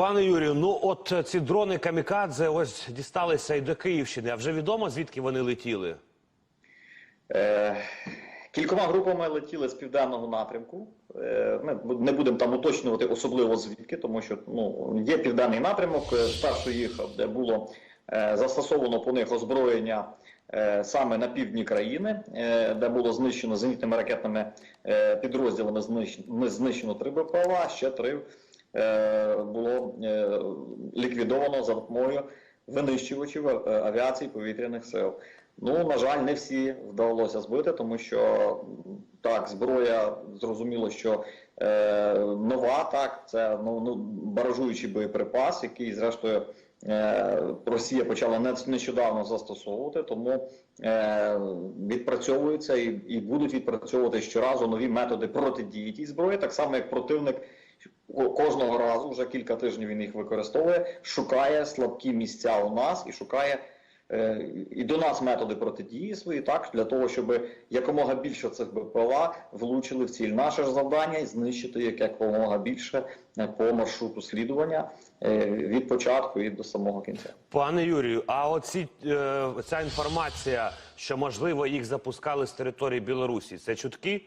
Пане Юрію, ну от е, ці дрони камікадзе ось дісталися і до Київщини. А вже відомо звідки вони летіли? Е, Кількома групами летіли з південного напрямку. Е, Ми не будемо там уточнювати особливо звідки, тому що ну, є південний напрямок. Е, Спершу їх е, було е, застосовано по них озброєння е, саме на півдні країни, де було знищено зенітними ракетними підрозділами знищено, знищено три БПЛА, ще три було е, ліквідовано за допомогою винищувачів е, авіації повітряних сил. Ну, на жаль, не всі вдалося збити, тому що так, зброя зрозуміло, що е, нова, так, це ну, ну, баражуючий боєприпас, який, зрештою, е, Росія почала не- нещодавно застосовувати, тому е, відпрацьовуються і, і будуть відпрацьовувати щоразу нові методи протидії тій зброї, так само як противник кожного разу, вже кілька тижнів він їх використовує, шукає слабкі місця у нас і шукає е, і до нас методи протидії свої, так для того, щоб якомога більше цих БПЛА влучили в ціль. Наше ж завдання знищити їх якомога більше е, по маршруту слідування е, від початку і до самого кінця. Пане Юрію, а оці е, ця інформація, що можливо їх запускали з території Білорусі, це чутки?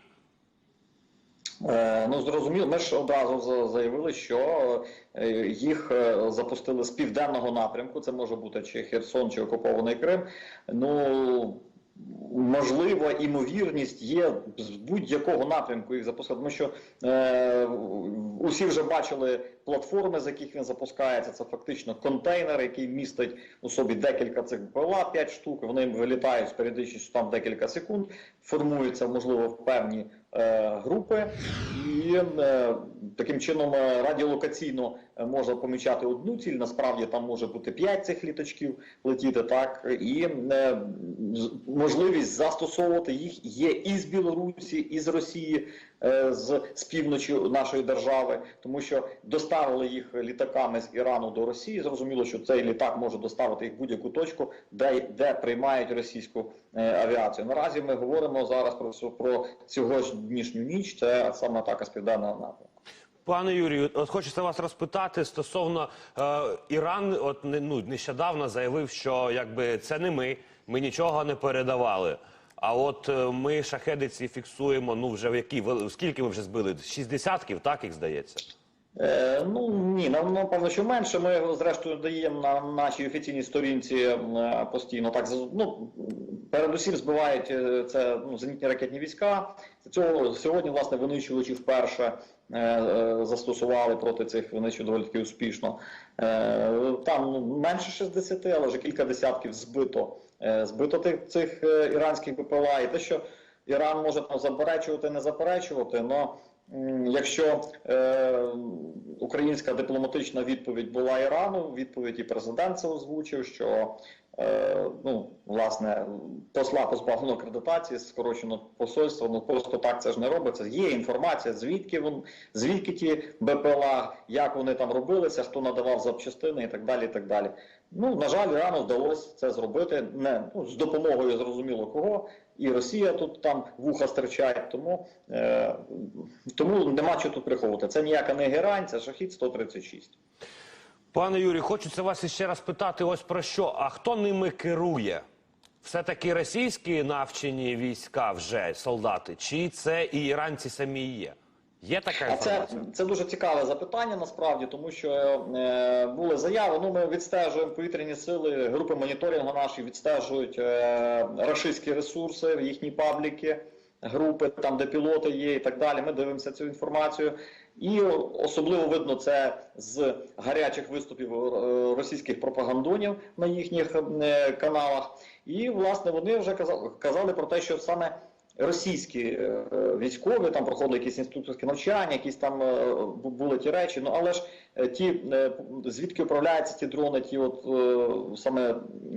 Е, Ну зрозуміло, ми ж одразу заявили, що е, їх е, запустили з південного напрямку. Це може бути чи Херсон, чи окупований Крим. Ну можливо, імовірність є з будь-якого напрямку їх запускати, тому що е, усі вже бачили платформи, з яких він запускається. Це фактично контейнер, який містить у собі декілька цих БПЛА, 5 штук. Вони вилітають з періодичністю там декілька секунд, формуються можливо в певні групи, і е, таким чином е, радіолокаційно е, можна помічати одну ціль. Насправді там може бути 5 цих літачків летіти, так і е, можливість застосовувати їх є і з Білорусі, і з Росії, е, з, з півночі нашої держави, тому що доставили їх літаками з Ірану до Росії. Зрозуміло, що цей літак може доставити їх в будь-яку точку, де, де приймають російську е, авіацію. Наразі ми говоримо зараз про, про сьогоднішню ніч. Це саме атака з південного напрямку. Пане Юрію, от хочеться вас розпитати стосовно е, Іран. От не- ну, нещодавно заявив, що якби це не ми, ми нічого не передавали. А от е, ми шахедиці фіксуємо. Ну вже в які скільки ми вже збили? Шість десятків, так їх здається. Е, ну ні, нам напевно, що менше. Ми зрештою даємо на нашій офіційній сторінці е, постійно так ну, передусім збивають е, це ну, зенітні ракетні війська. Цього сьогодні власне винищувачі вперше е, застосували проти цих винищувачів доволі таки успішно. Е, там ну, менше 60, але вже кілька десятків збито. Е, збито тих цих іранських БПЛА. І те, що Іран може там заперечувати, не заперечувати, але Якщо е, українська дипломатична відповідь була Ірану, відповідь і президент це озвучив, що е, ну власне посла позбавлено акредитації, скорочено посольство. Ну просто так це ж не робиться. Є інформація, звідки вон, звідки ті БПЛА, як вони там робилися, хто надавав запчастини і так далі. І так далі. Ну на жаль, Ірану вдалося це зробити не ну, з допомогою зрозуміло кого. І Росія тут там вуха стирчать, тому, е, тому нема чого тут приховувати. Це ніяка не герань, це шахід 136. Пане Юрію, хочеться вас ще раз питати ось про що. А хто ними керує? Все таки російські навчені війська вже солдати, чи це і іранці самі є? Є така А це, це дуже цікаве запитання насправді, тому що е, були заяви. Ну, ми відстежуємо повітряні сили, групи моніторингу наші відстежують е, рашистські ресурси, їхні пабліки, групи, там де пілоти є і так далі. Ми дивимося цю інформацію. І особливо видно це з гарячих виступів е, російських пропагандонів на їхніх е, каналах. І власне вони вже казали, казали про те, що саме російські е, військові там проходили якісь інструкторські навчання, якісь там е, були ті речі. Ну але ж е, ті звідки управляються ті дрони, ті от саме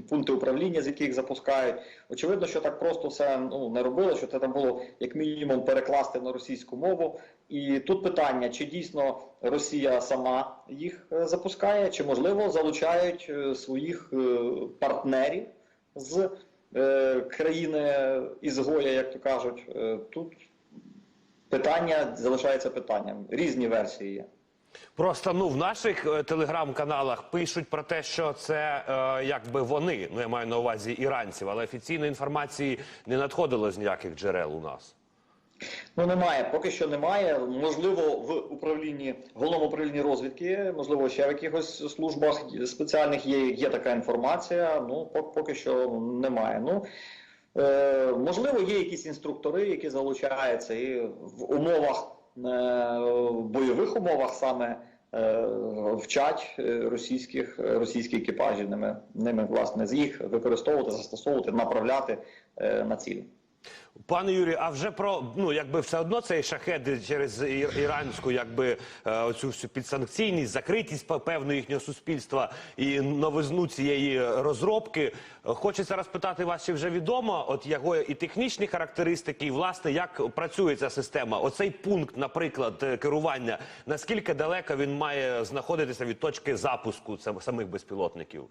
пункти управління, з яких запускають. Очевидно, що так просто все ну не робили, що це там було як мінімум перекласти на російську мову. І тут питання: чи дійсно Росія сама їх запускає, чи можливо залучають своїх партнерів з країни ізгоя, як то кажуть, Е, тут питання залишається питанням. Різні версії є. Просто ну в наших е, телеграм-каналах пишуть про те, що це е, якби вони, ну я маю на увазі іранців, але офіційної інформації не надходило з ніяких джерел у нас. Ну немає, поки що немає. Можливо, в управлінні головному управлінні розвідки, можливо, ще в якихось службах спеціальних є, є така інформація. Ну поки що немає. Ну е, можливо, є якісь інструктори, які залучаються і в умовах е, бойових умовах саме. е, Вчать е, російських російські екіпажі ними ними власне з їх використовувати, застосовувати, направляти е, на цілі. Пане Юрію, а вже про ну якби все одно цей шахет через іранську, якби е, оцю всю підсанкційність, закритість пе- певного їхнього суспільства і новизну цієї розробки. Е, Хочеться розпитати вас, чи вже відомо от його і технічні характеристики, і власне як працює ця система. Оцей пункт, наприклад, е, керування. Наскільки далеко він має знаходитися від точки запуску самих безпілотників?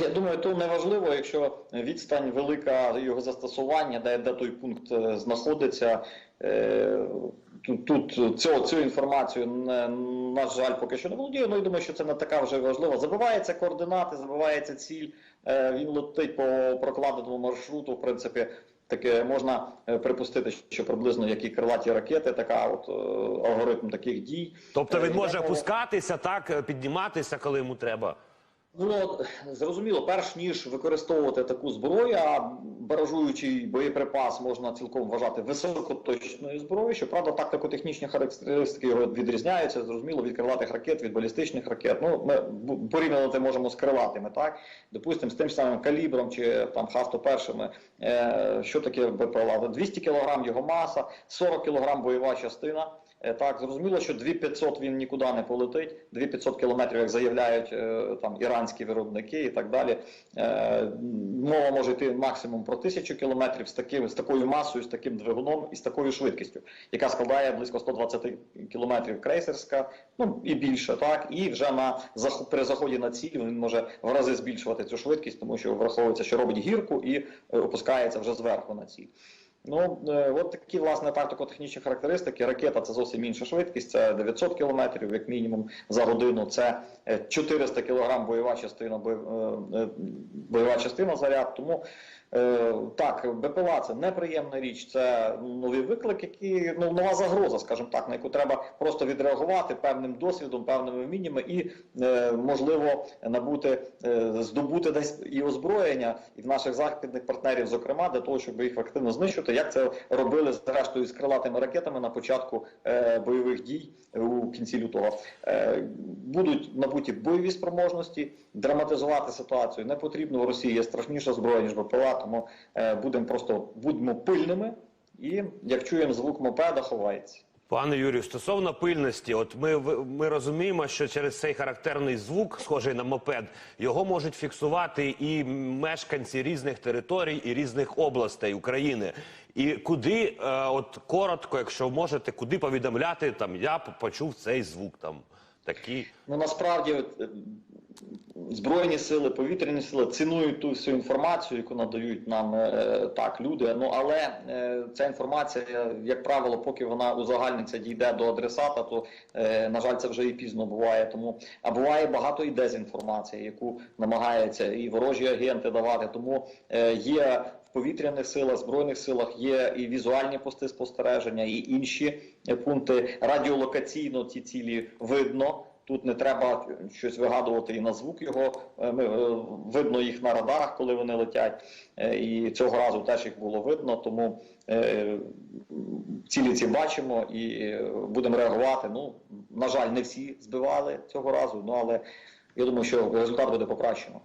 Я думаю, то не важливо, якщо відстань велика його застосування, де, де той пункт е, знаходиться. Е, Тут, тут цю, цю інформацію не, на жаль поки що не володію. Ну і думаю, що це не така вже важлива. Забиваються координати, забивається ціль. Е, Він летить по прокладеному маршруту. В принципі, таке можна припустити, що приблизно які крилаті ракети, така от алгоритм таких дій. Тобто він може опускатися, так підніматися, коли йому треба. Ну, зрозуміло, перш ніж використовувати таку зброю, а баражуючий боєприпас можна цілком вважати високоточною зброєю. Щоправда, тактико-технічні характеристики його відрізняються. Зрозуміло, від крилатих ракет, від балістичних ракет. Ну, ми порівнювати можемо з крилатими, так? Допустимо, з тим самим калібром чи там Х-101. Е, що таке БПЛА? 200 кг його маса, 40 кг бойова частина. Е, Так, зрозуміло, що 2500 він нікуди не полетить. 2500 кілометрів, як заявляють е, там іранські виробники і так далі. Е, Мова може йти максимум про 1000 кілометрів з таким з такою масою, з таким двигуном і з такою швидкістю, яка складає близько 120 кілометрів крейсерська, ну і більше, так. І вже на при заході на ціль він може в рази збільшувати цю швидкість, тому що враховується, що робить гірку і опускається вже зверху на ціль. Ну, е, от такі власне тактико-технічні характеристики. Ракета це зовсім інша швидкість, це 900 км як мінімум за годину. Це е, 400 кг бойова частина, е, е, бойова частина заряд. Тому е, так, БПЛА це неприємна річ, це новий виклик, який ну нова загроза, скажімо так, на яку треба просто відреагувати певним досвідом, певними вміннями і е, можливо набути е, здобути десь і озброєння і в наших західних партнерів, зокрема, для того, щоб їх активно знищити, як це робили зрештою з крилатими ракетами на початку е, бойових дій у кінці лютого. Е, будуть набуті бойові спроможності, драматизувати ситуацію не потрібно. У Росії є страшніша зброя ніж БПЛА, тому е, будемо просто будьмо пильними. І як чуємо звук мопеда, ховається. Пане Юрію, стосовно пильності, от ми, ми розуміємо, що через цей характерний звук, схожий на мопед, його можуть фіксувати і мешканці різних територій і різних областей України. І куди, е, от коротко, якщо можете, куди повідомляти там я почув цей звук там такі. Ну насправді е, збройні сили, повітряні сили цінують ту всю інформацію, яку надають нам е, так люди. Ну але е, ця інформація, як правило, поки вона узагальниться, дійде до адресата, то е, на жаль, це вже і пізно буває. Тому а буває багато і дезінформації, яку намагаються і ворожі агенти давати. Тому є. В повітряних силах, збройних силах є і візуальні пости спостереження, і інші пункти радіолокаційно ці цілі видно. Тут не треба щось вигадувати і на звук його. Е, Ми, е, видно їх на радарах, коли вони летять. Е, І цього разу теж їх було видно. Тому цілі ці бачимо і будемо реагувати. Ну, на жаль, не всі збивали цього разу, ну але я думаю, що результат буде покращено.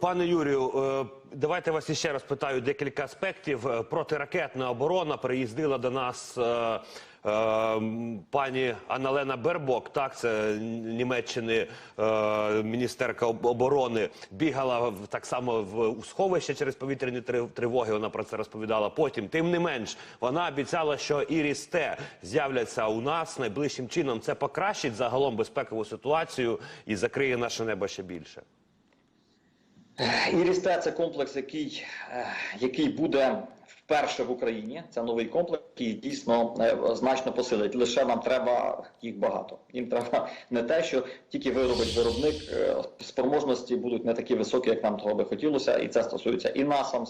Пане Юрію, е, давайте вас іще раз питаю декілька аспектів. Е, Протиракетна оборона приїздила до нас е, пані Аналена Бербок, так це Німеччини міністерка оборони, бігала так само в сховище через повітряні тривоги. Вона про це розповідала. Потім, тим не менш, вона обіцяла, що іріс Т з'являться у нас найближчим чином. Це покращить загалом безпекову ситуацію і закриє наше небо ще більше. Ірісте це комплекс, який, е, який буде вперше в Україні. Це новий комплекс, який дійсно е, значно посилить. Лише нам треба їх багато. Їм треба не те, що тільки виробить виробник. е, Спроможності будуть не такі високі, як нам того би хотілося, і це стосується і NASAMS,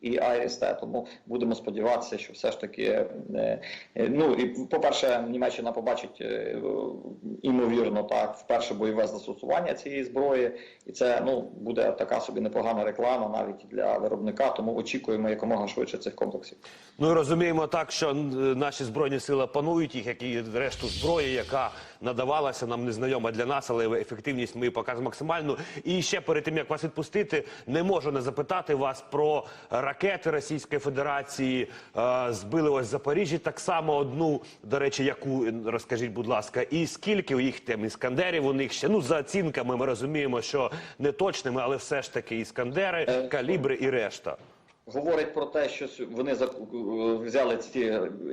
і IRIS-T. Тому будемо сподіватися, що все ж таки, е, ну і по-перше, Німеччина побачить імовірно так вперше бойове застосування цієї зброї, і це ну буде така собі непогана реклама навіть для виробника. Тому очікуємо якомога швидше цих комплексів. Ну і розуміємо так, що наші збройні сили панують їх, як і решту зброї, яка надавалася нам незнайома для нас, але ефективність ми показуємо максимальну. І ще перед тим як вас відпустити, не можу не запитати вас про ракети Російської Федерації. Е, Збили ось в Запоріжжі так само одну, до речі, яку розкажіть, будь ласка, і скільки у їх там іскандерів у них ще ну за оцінками ми розуміємо, що не точними, але все ж таки іскандери, Е, калібри і решта. Говорить про те, що вони взяли ці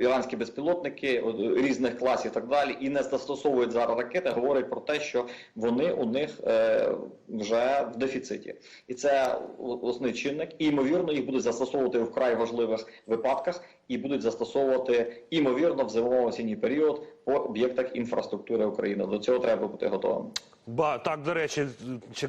іранські безпілотники різних класів і так далі, і не застосовують зараз ракети. Говорить про те, що вони у них е, вже в дефіциті, і це основний чинник. І ймовірно, їх будуть застосовувати в вкрай важливих випадках, і будуть застосовувати ймовірно в зимово-осінній період по об'єктах інфраструктури України. До цього треба бути готовим. Ба так до речі,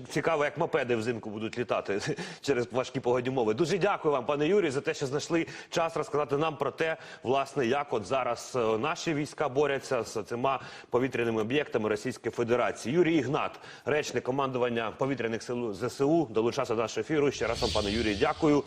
цікаво, як мопеди взимку будуть літати через важкі погодні умови. Дуже дякую вам, пане Юрію, за те, що знайшли час розказати нам про те, власне, як от зараз е, наші війська борються з цими повітряними об'єктами Російської Федерації. Юрій Ігнат, речник командування повітряних сил ЗСУ, долучався до нашого ефіру. Ще раз вам, пане Юрію, дякую.